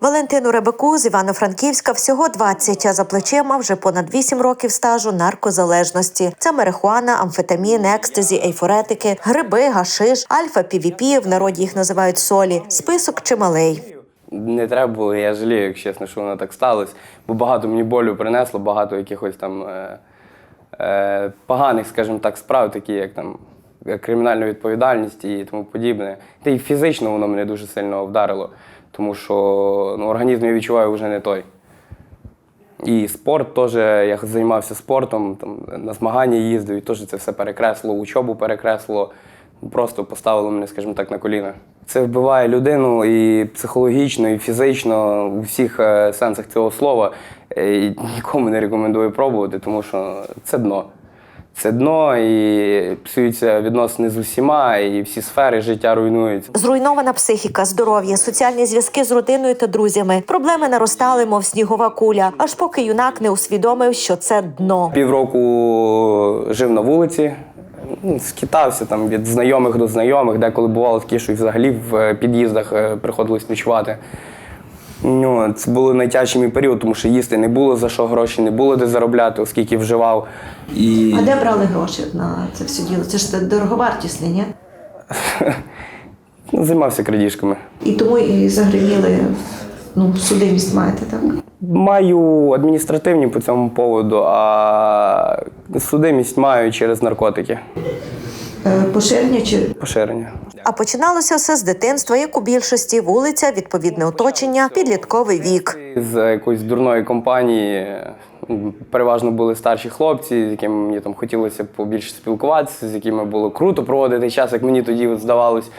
Валентину Ребеку з Івано-Франківська всього 20, а за плечима вже понад 8 років стажу наркозалежності. Це марихуана, амфетамін, екстазі, ейфоретики, гриби, гашиш, альфа, півіпі, в народі їх називають солі. Список чималий. Не треба було, я жалію, якщо чесно, що воно так сталося. Бо багато мені болю принесло, багато якихось там е, е, поганих, скажімо так, справ, такі як там кримінальна відповідальність і тому подібне. Та й фізично воно мене дуже сильно вдарило, тому що ну, організм я відчуваю вже не той. І спорт теж, я займався спортом, там, на змагання їздив, і теж це все перекреслило, учобу перекреслило, просто поставило мене, скажімо так, на коліна. Це вбиває людину і психологічно, і фізично, у всіх е, сенсах цього слова. Е, І нікому не рекомендую пробувати, тому що це дно. Це дно, і псуються відносини з усіма, і всі сфери життя руйнуються. Зруйнована психіка, здоров'я, соціальні зв'язки з родиною та друзями. Проблеми наростали, мов снігова куля, аж поки юнак не усвідомив, що це дно. Півроку жив на вулиці, ну, скитався там від знайомих до знайомих, деколи бувало таке, що взагалі в е, під'їздах е, приходилось ночувати. Ну, це був найтяжчий мій період, тому що їсти не було за що гроші, не було де заробляти, оскільки вживав. І А де брали гроші на це все діло? Це ж дороговартісне, ні? ну, займався крадіжками. І тому і загриміли ну, судимість маєте, так? Маю адміністративні по цьому поводу, а судимість маю через наркотики. Е, Поширення чи Поширення. А починалося все з дитинства, як у більшості вулиця, відповідне оточення, підлітковий вік. З якоїсь дурної компанії переважно були старші хлопці, з якими мені там хотілося побільше спілкуватися, з якими було круто проводити час, як мені тоді здавалось.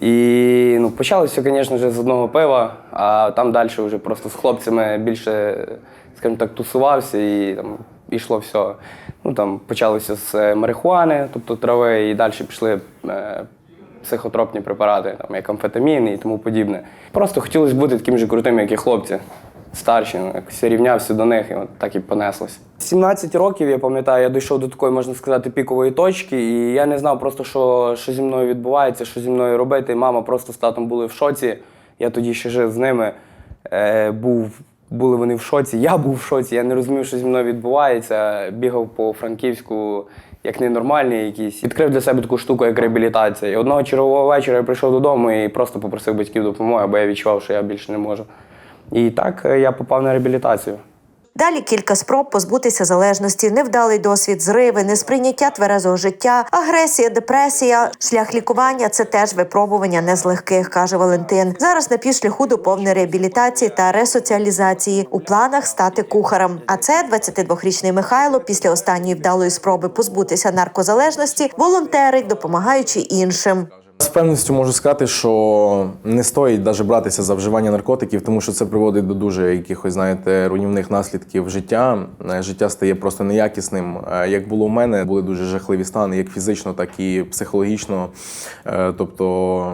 І ну, почалося, звісно, вже з одного пива, а там далі вже просто з хлопцями більше, скажімо так, тусувався і там йшло все. Ну, там, почалося з е, марихуани, тобто трави, і далі пішли е, психотропні препарати, там, як амфетамін і тому подібне. Просто хотілося бути таким же крутим, як і хлопці. Старші, ну, якось рівнявся до них, і от так і понеслось. 17 років, я пам'ятаю, я дійшов до такої, можна сказати, пікової точки, і я не знав просто, що, що зі мною відбувається, що зі мною робити. Мама просто з татом були в шоці. Я тоді ще жив з ними. Е, був, були вони в шоці, я був в шоці, я не розумів, що зі мною відбувається. Бігав по Франківську як ненормальний якийсь. Відкрив для себе таку штуку, як реабілітація. І одного чергового вечора я прийшов додому і просто попросив батьків допомоги, бо я відчував, що я більше не можу. І так е, я попав на реабілітацію. Далі кілька спроб позбутися залежності, невдалий досвід, зриви, несприйняття тверезого життя, агресія, депресія. Шлях лікування це теж випробування не з легких, каже Валентин. Зараз на півшляху до повної реабілітації та ресоціалізації. У планах стати кухарем. А це 22-річний Михайло після останньої вдалої спроби позбутися наркозалежності, волонтерить, допомагаючи іншим. З певністю можу сказати, що не стоїть навіть братися за вживання наркотиків, тому що це приводить до дуже якихось, знаєте, руйнівних наслідків життя. Е, Життя стає просто неякісним. Е, Як було у мене, були дуже жахливі стани, як фізично, так і психологічно. Е, Тобто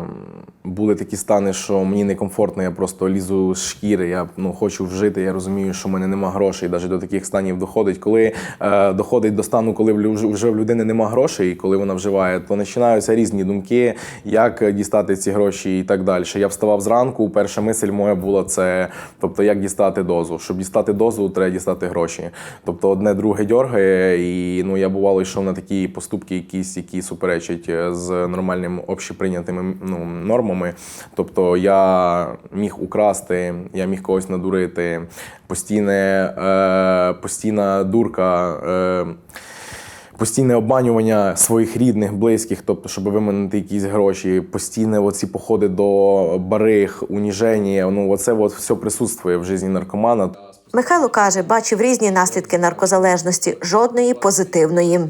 були такі стани, що мені некомфортно, я просто лізу з шкіри, я ну, хочу вжити, я розумію, що в мене нема грошей. Навіть до таких станів доходить. Коли е, доходить до стану, коли вже в людини нема грошей, і коли вона вживає, то починаються різні думки, як дістати ці гроші і так далі. Я вставав зранку. Перша мисль моя була це, тобто, як дістати дозу. Щоб дістати дозу, треба дістати гроші. Тобто, одне друге дьоргає, і ну я бувало йшов на такі поступки, якісь, які суперечать е, з нормальним общеприйнятими ну, нормами. Тобто я міг украсти, я міг когось надурити, постійне, е, постійна дурка. Е, Постійне обманювання своїх рідних, близьких, тобто, щоб виманити якісь гроші, постійне оці походи до бариг, уніження, ну оце от все присутствує в житті наркомана. Михайло каже, бачив різні наслідки наркозалежності, жодної позитивної.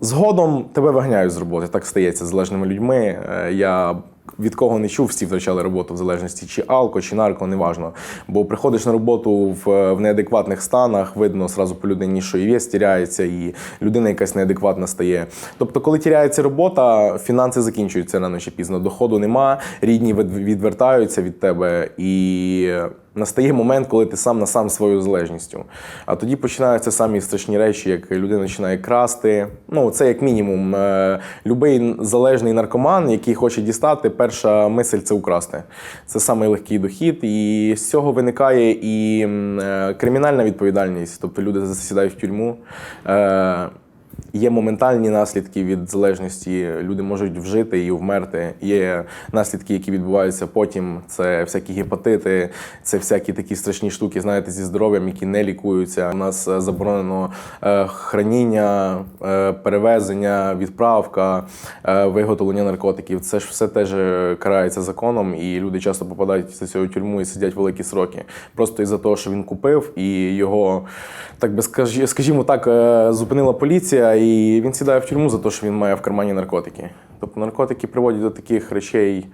Згодом тебе виганяють з роботи. Так стається з залежними людьми. Е, Я від кого не чув, всі втрачали роботу в залежності чи алко, чи нарко, неважно. Бо приходиш на роботу в, в неадекватних станах, видно зразу по людині, що і вес тіряється, і людина якась неадекватна стає. Тобто, коли тіряється робота, фінанси закінчуються рано чи пізно. Доходу нема, рідні відвертаються від тебе і. Настає момент, коли ти сам на сам зі своєю залежністю. А тоді починаються самі страшні речі, як людина починає красти. Ну, це як мінімум. Е, Любий залежний наркоман, який хоче дістати, перша мисль це украсти. Це самий легкий дохід. І з цього виникає і е, кримінальна відповідальність. Тобто люди засідають в тюрму. Є моментальні наслідки від залежності. Люди можуть вжити і вмерти. Є наслідки, які відбуваються потім. Це всякі гепатити, це всякі такі страшні штуки, знаєте, зі здоров'ям, які не лікуються. У нас е, заборонено е, храніння, е, перевезення, відправка, виготовлення наркотиків. Це ж все теж карається законом, і люди часто попадають за цього тюрму і сидять великі сроки. Просто із-за того, що він купив, і його, так би скажі- скажімо так, зупинила поліція, і він сідає в тюрму за те, що він має в кармані наркотики. Тобто наркотики приводять до таких речей,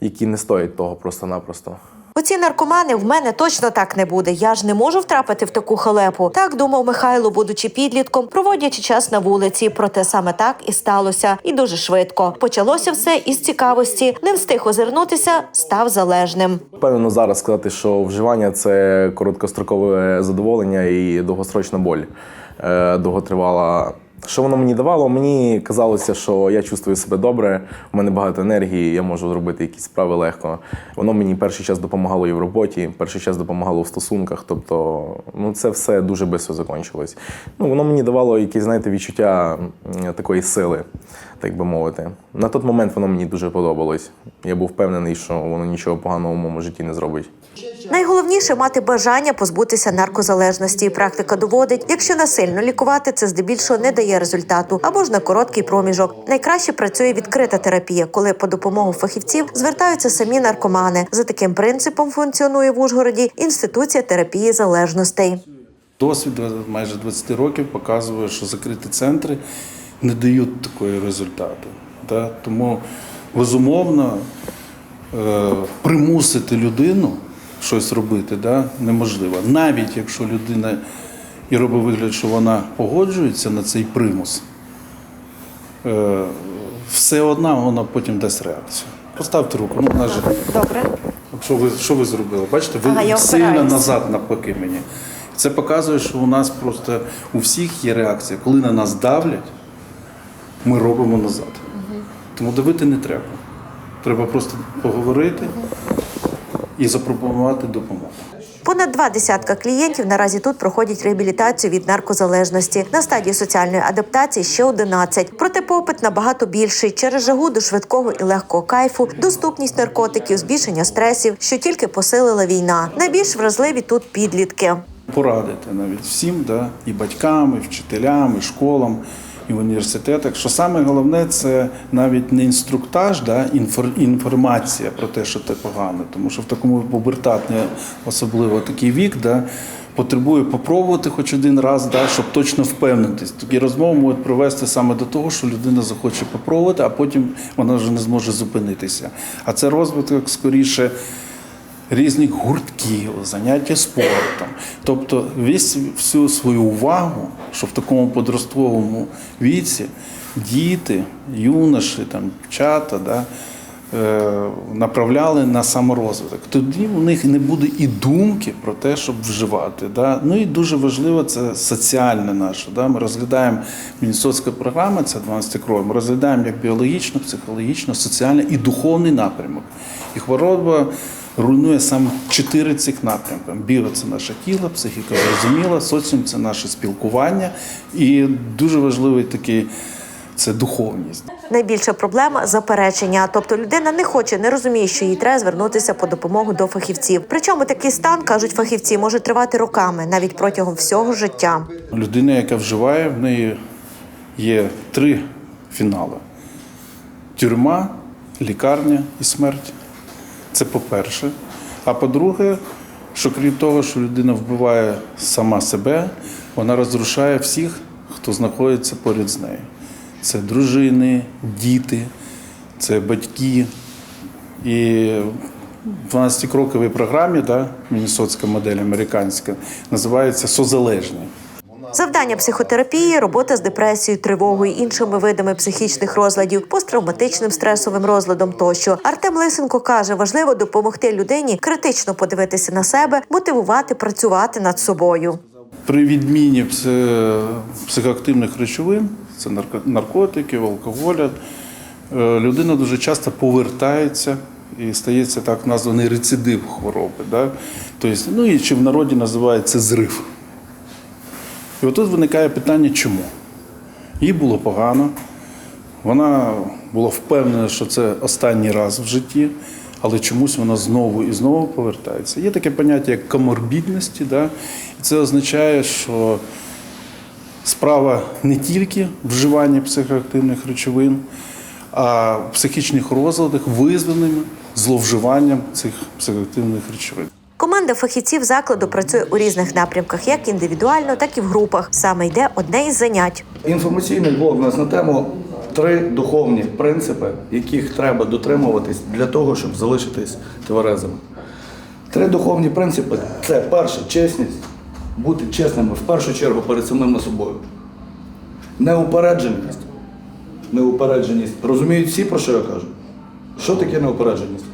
які не стоять того просто-напросто. Оці наркомани в мене точно так не буде. Я ж не можу втрапити в таку халепу. Так думав Михайло, будучи підлітком, проводячи час на вулиці. Проте саме так і сталося, і дуже швидко. Почалося все із цікавості. Не встиг озирнутися, став залежним. Впевнено зараз сказати, що вживання це короткострокове задоволення і довгострочна боль. Е, Довготривала. Що воно мені давало? Мені казалося, що я чувствую себе добре, у мене багато енергії, я можу зробити якісь справи легко. Воно мені перший час допомагало і в роботі, перший час допомагало в стосунках. Тобто, ну це все дуже швидко закінчилось. Ну, воно мені давало якесь, знаєте, відчуття такої сили, так би мовити. На той момент воно мені дуже подобалось. Я був впевнений, що воно нічого поганого в моєму житті не зробить. Найголовніше мати бажання позбутися наркозалежності. Практика доводить, якщо насильно лікувати, це здебільшого не дає результату або ж на короткий проміжок. Найкраще працює відкрита терапія, коли по допомогу фахівців звертаються самі наркомани. За таким принципом функціонує в Ужгороді інституція терапії залежностей. Досвід майже 20 років показує, що закриті центри не дають такої результату. Да? Тому безумовно е, примусити людину щось робити да, неможливо. Навіть якщо людина і робить вигляд, що вона погоджується на цей примус, е, все одно вона потім дасть реакцію. Поставте руку, ну вона же. Добре. Що ви, що ви зробили? Бачите, ви Ага, сильно назад навпаки мені. Це показує, що у нас просто у всіх є реакція. Коли на нас давлять, ми робимо назад. Тому давити не треба. Треба просто поговорити і запропонувати допомогу. Понад два десятка клієнтів наразі тут проходять реабілітацію від наркозалежності. На стадії соціальної адаптації ще 11. Проте попит набагато більший через жагу до швидкого і легкого кайфу, доступність наркотиків, збільшення стресів, що тільки посилила війна. Найбільш вразливі тут підлітки. Порадити навіть всім, да, і батькам, і вчителям, і школам, і в університетах. Що саме головне, це навіть не інструктаж, да, інфор- інформація про те, що це погано. Тому що в такому пубертатний, особливо такий вік, да, потребує попробувати хоч один раз, да, щоб точно впевнитись. Такі розмови можуть привести саме до того, що людина захоче попробувати, а потім вона вже не зможе зупинитися. А це розвиток скоріше різних гуртків, заняття спортом. Тобто весь всю свою увагу, що в такому подростковому віці діти, юноші, там, чата, да, е, направляли на саморозвиток. Тоді у них не буде і думки про те, щоб вживати. Да. Ну і дуже важливо це соціальне наше. Да. Ми розглядаємо Мінісоцька програма, це 12 кроків, ми розглядаємо як біологічно, психологічно, соціальний і духовний напрямок. І хвороба руйнує саме чотири цих напрямки. Біо це наше тіло, психіка зрозуміла, соціум це наше спілкування. І дуже важливий такий це духовність. Найбільша проблема заперечення. Тобто людина не хоче, не розуміє, що їй треба звернутися по допомогу до фахівців. Причому такий стан кажуть фахівці може тривати роками, навіть протягом всього життя. Людина, яка вживає, в неї є три фінали: тюрма, лікарня і смерть. Це по-перше. А по-друге, що крім того, що людина вбиває сама себе, вона розрушає всіх, хто знаходиться поряд з нею. Це дружини, діти, це батьки. І в 12-кроковій програмі, да, Міннесотська модель американська, називається Созалежні. Завдання психотерапії робота з депресією, тривогою, іншими видами психічних розладів, посттравматичним стресовим розладом тощо. Артем Лисенко каже, важливо допомогти людині критично подивитися на себе, мотивувати працювати над собою. При відміні психоактивних речовин, це наркотиків, алкоголя, е, людина дуже часто повертається і стається так названий рецидив хвороби. Да? Тобто, ну і чи в народі називається зрив. І отут виникає питання, чому? Їй було погано, вона була впевнена, що це останній раз в житті, але чомусь вона знову і знову повертається. Є таке поняття як коморбідності, да? і це означає, що справа не тільки в вживанні психоактивних речовин, а в психічних розладах, визваними зловживанням цих психоактивних речовин. Команда фахівців закладу працює у різних напрямках, як індивідуально, так і в групах. Саме йде одне із занять. Інформаційний блок у нас на тему три духовні принципи, яких треба дотримуватись для того, щоб залишитись тверезими. Три духовні принципи це перше чесність, бути чесними в першу чергу перед самим собою. Неупередженість. Неупередженість. Розуміють всі, про що я кажу? Що таке неупередженість?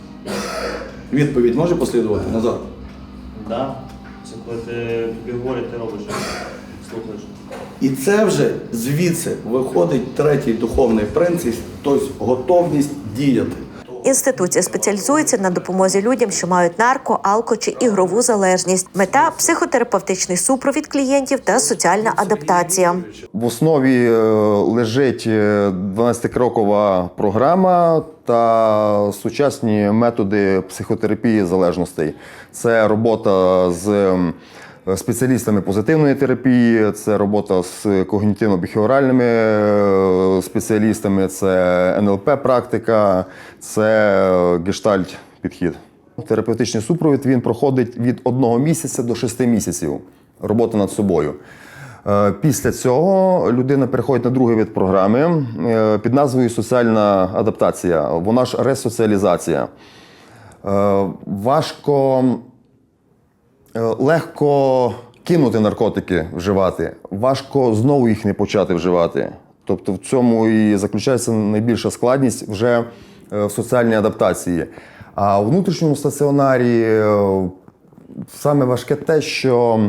Відповідь може послідувати назад. Да. Це коли ти тобі говорять, ти робиш, слухаєш. І це вже звідси виходить третій духовний принцип, тобто готовність діяти. Інституція спеціалізується на допомозі людям, що мають нарко, алко чи ігрову залежність. Мета психотерапевтичний супровід клієнтів та соціальна адаптація. В основі е, лежить е, 12-крокова програма та сучасні методи психотерапії залежностей. Це робота з спеціалістами позитивної терапії, це робота з когнітивно-біхеоральними е, спеціалістами, це НЛП-практика, це гештальт-підхід. Терапевтичний супровід він проходить від одного місяця до шести місяців роботи над собою. Е, Після цього людина переходить на другий вид програми е, під назвою соціальна адаптація. Вона ж ресоціалізація. Е, Важко е, легко кинути наркотики вживати, важко знову їх не почати вживати. Тобто в цьому і заключається найбільша складність вже е, в соціальній адаптації. А у внутрішньому стаціонарі е, саме важке те, що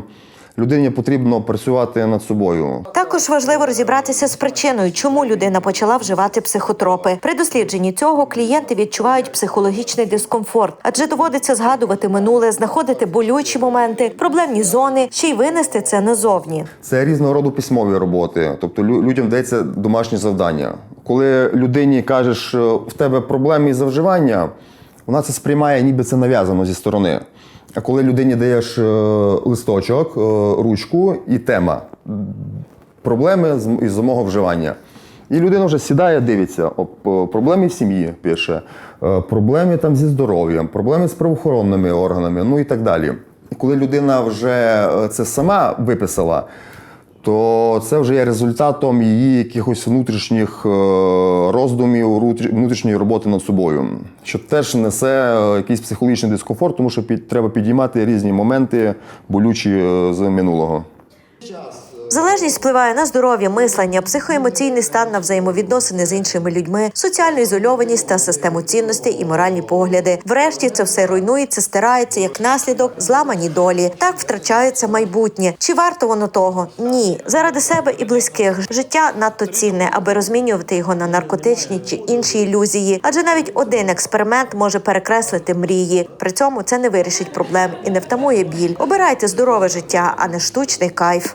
людині потрібно працювати над собою. Також важливо розібратися з причиною, чому людина почала вживати психотропи. При дослідженні цього клієнти відчувають психологічний дискомфорт, адже доводиться згадувати минуле, знаходити болючі моменти, проблемні зони, ще й винести це назовні. Це різного роду письмові роботи. Тобто людям дається домашні завдання. Коли людині кажеш, що в тебе проблеми із вживання, вона це сприймає, ніби це нав'язано зі сторони. А коли людині даєш е, листочок, е, ручку і тема проблеми із самого вживання. І людина вже сідає, дивиться, об проблеми в сім'ї пише, е, проблеми там зі здоров'ям, проблеми з правоохоронними органами, ну і так далі. І коли людина вже е, це сама виписала, то це вже є результатом її якихось внутрішніх е, роздумів, внутрішньої роботи над собою, що теж несе е, якийсь психологічний дискомфорт, тому що під, треба підіймати різні моменти болючі е, з минулого. Залежність впливає на здоров'я, мислення, психоемоційний стан на взаємовідносини з іншими людьми, соціальну ізольованість та систему цінностей і моральні погляди. Врешті це все руйнується, стирається як наслідок зламані долі. Так втрачається майбутнє. Чи варто воно того? Ні. Заради себе і близьких життя надто цінне, аби розмінювати його на наркотичні чи інші ілюзії. Адже навіть один експеримент може перекреслити мрії. При цьому це не вирішить проблем і не втамує біль. Обирайте здорове життя, а не штучний кайф.